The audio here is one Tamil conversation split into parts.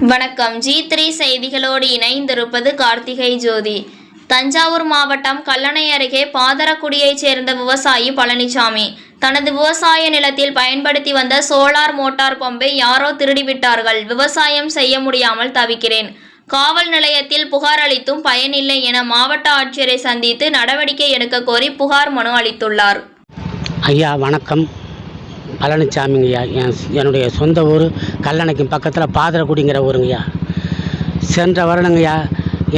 வணக்கம். ஜி த்ரீ செய்திகளோடு இணைந்திருப்பது கார்த்திகை ஜோதி. தஞ்சாவூர் மாவட்டம் கல்லணை அருகே பாதரக்குடியைச் சேர்ந்த விவசாயி பழனிசாமி தனது விவசாய நிலத்தில் பயன்படுத்தி வந்த சோலார் மோட்டார் பம்பை யாரோ திருடிவிட்டார்கள். விவசாயம் செய்ய முடியாமல் தவிக்கிறேன். காவல் நிலையத்தில் புகார் அளித்தும் பயனில்லை என மாவட்ட ஆட்சியரை சந்தித்து நடவடிக்கை எடுக்க கோரி புகார் மனு அளித்துள்ளார். ஐயா வணக்கம். பழனிசாமிங்கய்யா என் என்னுடைய சொந்த ஊர் கல்லணைக்கு பக்கத்தில் பாதரக்குடிங்கிற ஊருங்கய்யா. சென்ற வருடங்கய்யா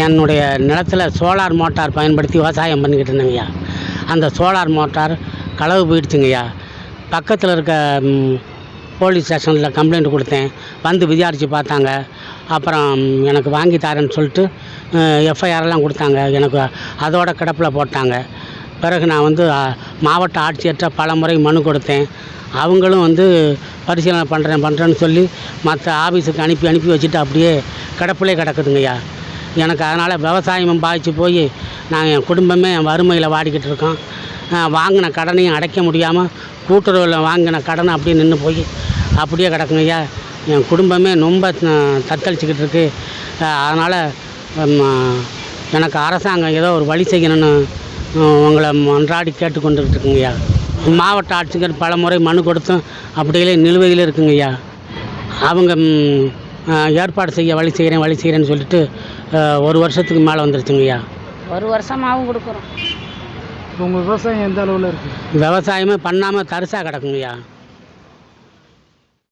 என்னுடைய நிலத்தில் சோலார் மோட்டார் பயன்படுத்தி விவசாயம் பண்ணிக்கிட்டு இருந்தேங்கய்யா. அந்த சோலார் மோட்டார் களவு போயிடுச்சுங்கய்யா. பக்கத்தில் இருக்க போலீஸ் ஸ்டேஷனில் கம்ப்ளைண்ட் கொடுத்தேன். வந்து விசாரித்து பார்த்தாங்க. அப்புறம் எனக்கு வாங்கி தரேன்னு சொல்லிட்டு எஃப்ஐஆர்லாம் கொடுத்தாங்க. எனக்கு அதோட கிடப்பில் போட்டாங்க. பிறகு நான் வந்து மாவட்ட ஆட்சியர்கிட்ட பல முறை மனு கொடுத்தேன். அவங்களும் வந்து பரிசீலனை பண்ணுறேன் பண்ணுறேன்னு சொல்லி மற்ற ஆஃபீஸுக்கு அனுப்பி அனுப்பி வச்சுட்டு அப்படியே கிடப்பிலே கிடக்குதுங்கய்யா எனக்கு அதனால் விவசாயமும் பாதிச்சு போய் நாங்கள் என் குடும்பமே வறுமையில் வாடிக்கிட்டு இருக்கோம். வாங்கின கடனையும் அடைக்க முடியாமல் கூட்டுறவில் வாங்கின கடனை அப்படியே நின்று போய் அப்படியே கிடக்குங்கய்யா என் குடும்பமே ரொம்ப தத்தளிச்சிக்கிட்டு இருக்குது அதனால் எனக்கு அரசாங்கம் ஏதோ ஒரு வழி செய்யணும்னு உங்களை மன்றாடி கேட்டுக்கொண்டுகிட்டு இருக்குங்கய்யா மாவட்ட ஆட்சியர் பல முறை மனு கொடுத்தும் அப்படியே நிலுவையில் இருக்குங்கய்யா. அவங்க ஏற்பாடு செய்ய வழி செய்கிறேன் வழி செய்கிறேன்னு சொல்லிட்டு ஒரு வருஷத்துக்கு மேலே வந்துருச்சுங்கய்யா. ஒரு வருஷமாகவும் கொடுக்குறோம். உங்கள் விவசாயம் எந்த அளவில் இருக்குது? விவசாயமே பண்ணாமல் தரிசாக கிடக்குங்கய்யா.